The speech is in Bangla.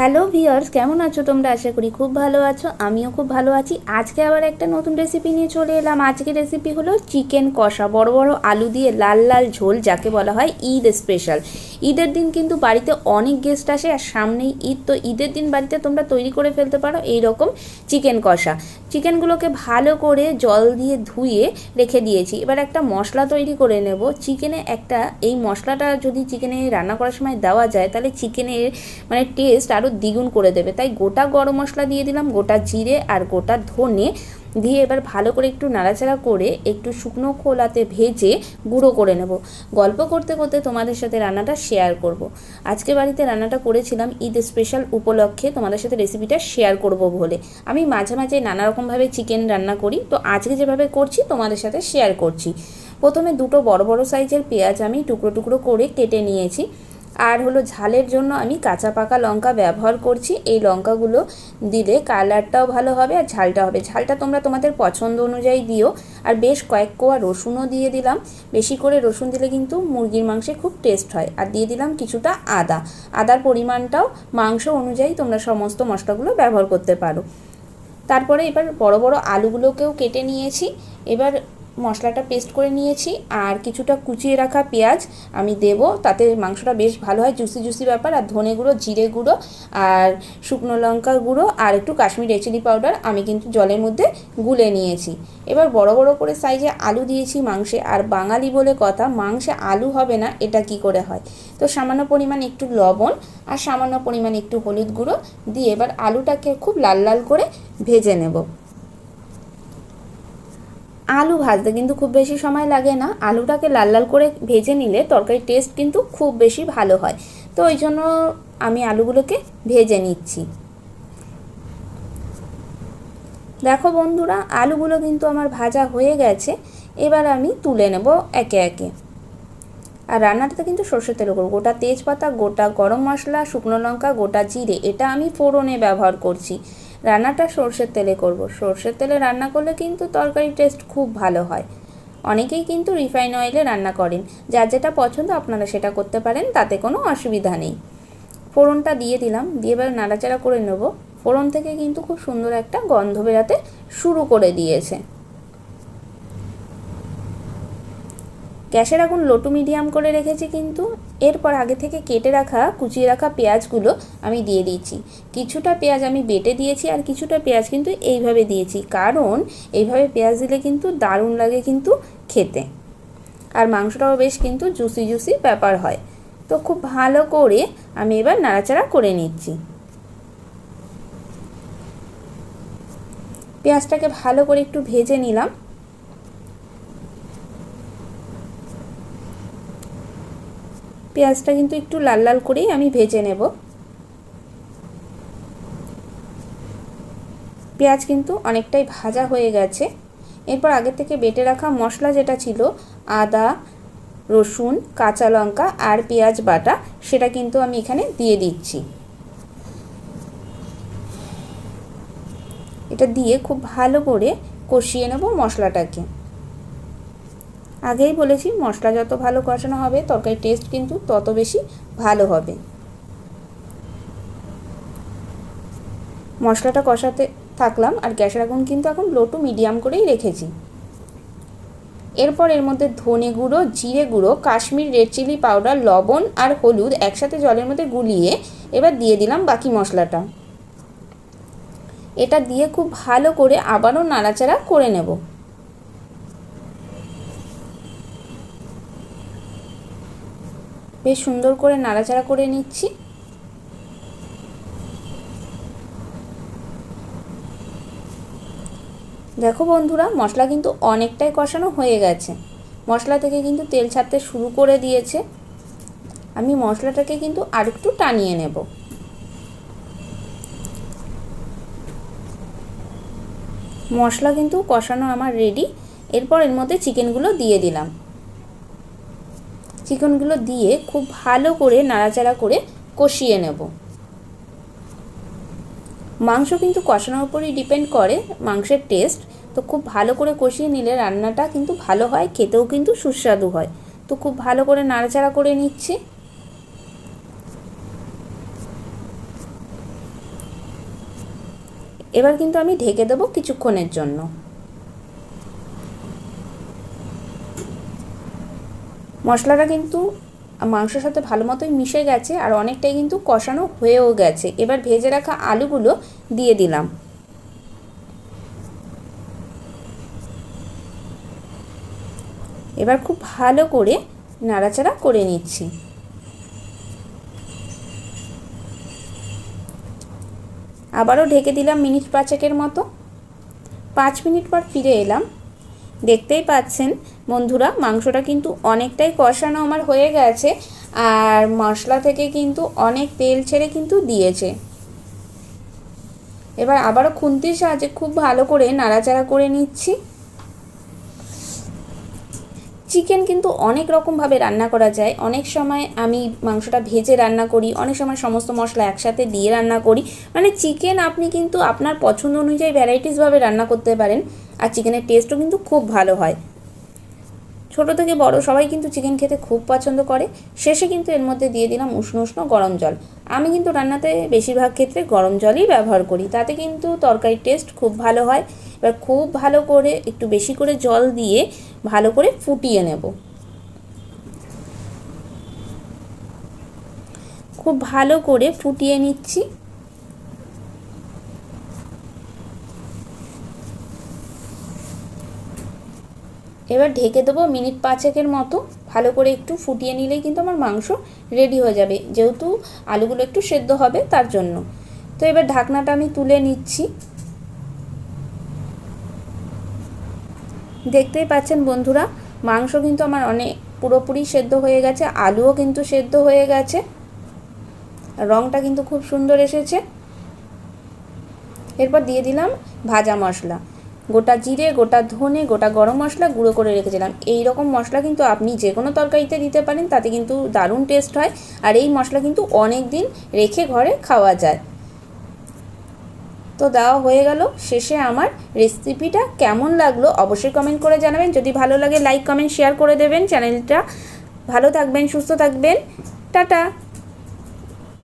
হ্যালো ভিওর্স কেমন আছো তোমরা? আশা করি খুব ভালো আছো, আমিও খুব ভালো আছি। আজকে আবার একটা নতুন রেসিপি নিয়ে চলে এলাম। আজকে রেসিপি হলো চিকেন কষা, বড় বড় আলু দিয়ে লাল লাল ঝোল, যাকে বলা হয় ঈদ স্পেশাল ঈদের দিন কিন্তু বাড়িতে অনেক গেস্ট আসে, আর সামনেই ঈদ, তো ঈদের দিন বাড়িতে তোমরা তৈরি করে ফেলতে পারো এই রকম চিকেন কষা চিকেনগুলোকে ভালো করে জল দিয়ে ধুয়ে রেখে দিয়েছি। এবার একটা মশলা তৈরি করে নেব। চিকেনে একটা, এই মশলাটা যদি চিকেনে রান্না করার সময় দেওয়া যায়, তাহলে চিকেনের মানে টেস্ট আরও দ্বিগুণ করে দেবে। তাই গোটা গরম মশলা দিয়ে দিলাম, গোটা জিরে আর গোটা ধনে দিয়ে এবার ভালো করে একটু নাড়াচাড়া করে একটু শুকনো খোলাতে ভেজে গুঁড়ো করে নেব। গল্প করতে করতে তোমাদের সাথে রান্নাটা শেয়ার করব। আজকে বাড়িতে রান্নাটা করেছিলাম ঈদ স্পেশাল উপলক্ষে, তোমাদের সাথে রেসিপিটা শেয়ার করব বলে। আমি মাঝে মাঝে নানা রকমভাবে চিকেন রান্না করি, তো আজকে যেভাবে করছি তোমাদের সাথে শেয়ার করছি। প্রথমে দুটো বড় বড় সাইজের পেঁয়াজ আমি টুকরো টুকরো করে কেটে নিয়েছি। আর হলো ঝালের জন্য আমি কাঁচা পাকা লঙ্কা ব্যবহার করছি। এই লঙ্কাগুলো দিলে কালারটাও ভালো হবে আর ঝালটা হবে। ঝালটা তোমরা তোমাদের পছন্দ অনুযায়ী দিও। আর বেশ কয়েক কোয়া রসুনও দিয়ে দিলাম। বেশি করে রসুন দিলে কিন্তু মুরগির মাংসে খুব টেস্ট হয়। আর দিয়ে দিলাম কিছুটা আদা। আদার পরিমাণটাও মাংস অনুযায়ী তোমরা সমস্ত মশলাগুলো ব্যবহার করতে পারো। তারপরে এবার বড় বড় আলুগুলোকেও কেটে নিয়েছি। এবার মশলাটা পেস্ট করে নিয়েছি আর কিছুটা কুচিয়ে রাখা পেঁয়াজ আমি দেব, তাতে মাংসটা বেশ ভালো হয় জুসি জুসি ব্যাপার। আর ধনে গুঁড়ো, জিরে গুঁড়ো আর শুকনো লঙ্কা গুঁড়ো আর একটু কাশ্মীর চিলি পাউডার আমি কিন্তু জলের মধ্যে গুলে নিয়েছি। এবার বড় বড় করে সাইজে আলু দিয়েছি মাংসে। আর বাঙালি বলে কথা, মাংসে আলু হবে না, এটা কি করে হয়? তো সামান্য পরিমাণ একটু লবণ আর সামান্য পরিমাণ একটু হলুদ গুঁড়ো দিয়ে এবার আলুটাকে খুব লাল লাল করে ভেজে নেব। আলু ভাজতে কিন্তু খুব বেশি সময় লাগে না। আলুটাকে লাল লাল করে ভেজে নিলে তরকারির টেস্ট কিন্তু খুব বেশি ভালো হয়। তো ওই জন্য আমি আলুগুলোকে ভেজে নিচ্ছি। দেখো বন্ধুরা, আলুগুলো কিন্তু আমার ভাজা হয়ে গেছে। এবার আমি তুলে নেব একে একে। আর রান্নাটাতে কিন্তু সর্ষের তেল করব। গোটা তেজপাতা, গোটা গরম মশলা, শুকনো লঙ্কা, গোটা জিরে, এটা আমি ফোড়নে ব্যবহার করছি। রান্নাটা সর্ষের তেলে করব। সর্ষের তেলে রান্না করলে কিন্তু তরকারির টেস্ট খুব ভালো হয়। অনেকেই কিন্তু রিফাইন অয়েলে রান্না করেন। যার যেটা পছন্দ আপনারা সেটা করতে পারেন, তাতে কোনো অসুবিধা নেই। ফোড়নটা দিয়ে দিলাম, দিয়ে এবার নাড়াচাড়া করে নেব। ফোড়ন থেকে কিন্তু খুব সুন্দর একটা গন্ধ বেরাতে শুরু করে দিয়েছে। গ্যাসের আগুন লোটু মিডিয়াম করে রেখেছি কিন্তু এরপর আগে থেকে কেটে রাখা, কুচিয়ে রাখা পেঁয়াজগুলো আমি দিয়ে দিচ্ছি। কিছুটা পেঁয়াজ আমি বেটে দিয়েছি আর কিছুটা পেঁয়াজ কিন্তু এইভাবে দিয়েছি। কারণ এইভাবে পেঁয়াজ দিলে কিন্তু দারুণ লাগে কিন্তু খেতে। আর মাংসটাও বেশ কিন্তু জুসি জুসি ব্যাপার হয়। তো খুব ভালো করে আমি এবার নাড়াচাড়া করে নিচ্ছি। পেঁয়াজটাকে ভালো করে একটু ভেজে নিলাম। পেঁয়াজটা কিন্তু একটু লাল লাল করেই আমি ভেজে নেব। পেঁয়াজ কিন্তু অনেকটাই ভাজা হয়ে গেছে। এরপর আগে থেকে বেটে রাখা মশলা যেটা ছিল, আদা, রসুন, কাঁচা লঙ্কা আর পেঁয়াজ বাটা, সেটা কিন্তু আমি এখানে দিয়ে দিচ্ছি। এটা দিয়ে খুব ভালো করে কষিয়ে নেব মশলাটাকে। আগেই বলেছি, মশলা যত ভালো কষানো হবে, তরকারির টেস্ট কিন্তু তত বেশি ভালো হবে। মশলাটা কষাতে থাকলাম, আর গ্যাসের আগুন কিন্তু এখন লো টু মিডিয়াম করেই রেখেছি। এরপর এর মধ্যে ধনে গুঁড়ো, জিরে গুঁড়ো, কাশ্মীর রেড চিলি পাউডার লবণ আর হলুদ একসাথে জলের মধ্যে গুলিয়ে এবার দিয়ে দিলাম বাকি মশলাটা। এটা দিয়ে খুব ভালো করে আবারও নাড়াচাড়া করে নেব। বেশ সুন্দর করে নাড়াচাড়া করে নিচ্ছি। দেখো বন্ধুরা, মশলা কিন্তু অনেকটাই কষানো হয়ে গেছে। মশলা থেকে কিন্তু তেল ছাড়তে শুরু করে দিয়েছে। আমি মশলাটাকে কিন্তু আরেকটু টানিয়ে নেব। মশলা কিন্তু কষানো আমার রেডি এরপর এর মধ্যে চিকেনগুলো দিয়ে দিলাম। চিকেনগুলো দিয়ে খুব ভালো করে নাড়াচাড়া করে কষিয়ে নেব। মাংস কিন্তু কষানোর উপরই ডিপেন্ড করে মাংসের টেস্ট তো খুব ভালো করে কষিয়ে নিলে রান্নাটা কিন্তু ভালো হয়, খেতেও কিন্তু সুস্বাদু হয়। তো খুব ভালো করে নাড়াচাড়া করে নিচ্ছি। এবার কিন্তু আমি ঢেকে দেবো কিছুক্ষণের জন্য। মশলাটা কিন্তু মাংসের সাথে ভালো মতোই মিশে গেছে আর অনেকটাই কিন্তু কষানো হয়েও গেছে। এবার ভেজে রাখা আলুগুলো দিয়ে দিলাম। এবার খুব ভালো করে নাড়াচাড়া করে নিচ্ছি। আবারও ঢেকে দিলাম মিনিট পাঁচেকের মতো। পাঁচ মিনিট পর ফিরে এলাম। দেখতেই পাচ্ছেন বন্ধুরা, মাংসটা কিন্তু অনেকটাই কষানো আমার হয়ে গেছে আর মশলা থেকে কিন্তু অনেক তেল ছেড়ে কিন্তু দিয়েছে। এবার আবারও খুন্তির সাহায্যে খুব ভালো করে নাড়াচাড়া করে নিচ্ছি। চিকেন কিন্তু অনেক রকমভাবে রান্না করা যায়। অনেক সময় আমি মাংসটা ভেজে রান্না করি, অনেক সময় সমস্ত মশলা একসাথে দিয়ে রান্না করি। মানে চিকেন আপনি কিন্তু আপনার পছন্দ অনুযায়ী ভ্যারাইটিসভাবে রান্না করতে পারেন আর চিকেনের টেস্টও কিন্তু খুব ভালো হয়। ছোটো থেকে বড় সবাই কিন্তু চিকেন খেতে খুব পছন্দ করে। শেষে কিন্তু এর মধ্যে দিয়ে দিলাম উষ্ণ উষ্ণ গরম জল। আমি কিন্তু রান্নাতে বেশিরভাগ ক্ষেত্রে গরম জলই ব্যবহার করি। তাতে কিন্তু তরকারির টেস্ট খুব ভালো হয়। এবার খুব ভালো করে, একটু বেশি করে জল দিয়ে ভালো করে ফুটিয়ে নেব। খুব ভালো করে ফুটিয়ে নিচ্ছি। এবার ঢেকে দেবো মিনিট পাঁচেকের মতো। ভালো করে একটু ফুটিয়ে নিলেই কিন্তু আমার মাংস রেডি হয়ে যাবে। যেহেতু আলুগুলো একটু সেদ্ধ হবে, তার জন্য। তো এবার ঢাকনাটা আমি তুলে নিচ্ছি। দেখতেই পাচ্ছেন বন্ধুরা, মাংস কিন্তু আমার অনেক পুরোপুরি সেদ্ধ হয়ে গেছে, আলুও কিন্তু সেদ্ধ হয়ে গেছে। রঙটা কিন্তু খুব সুন্দর এসেছে। এরপর দিয়ে দিলাম ভাজা মশলা। গোটা জিরে, গোটা ধনে, গোটা গরম মশলা গুঁড়ো করে রেখেছিলাম। এই রকম মশলা কিন্তু আপনি যে কোনো তরকারিতে দিতে পারেন, তাতে কিন্তু দারুণ টেস্ট হয়। আর এই মশলা কিন্তু অনেক দিন রেখে ঘরে খাওয়া যায়। তো দেওয়া হয়ে গেল। শেষে আমার রেসিপিটা কেমন লাগল অবশ্যই কমেন্ট করে জানাবেন। যদি ভালো লাগে লাইক কমেন্ট শেয়ার করে দেবেন। চ্যানেলটা ভালো থাকবেন, সুস্থ থাকবেন। টাটা!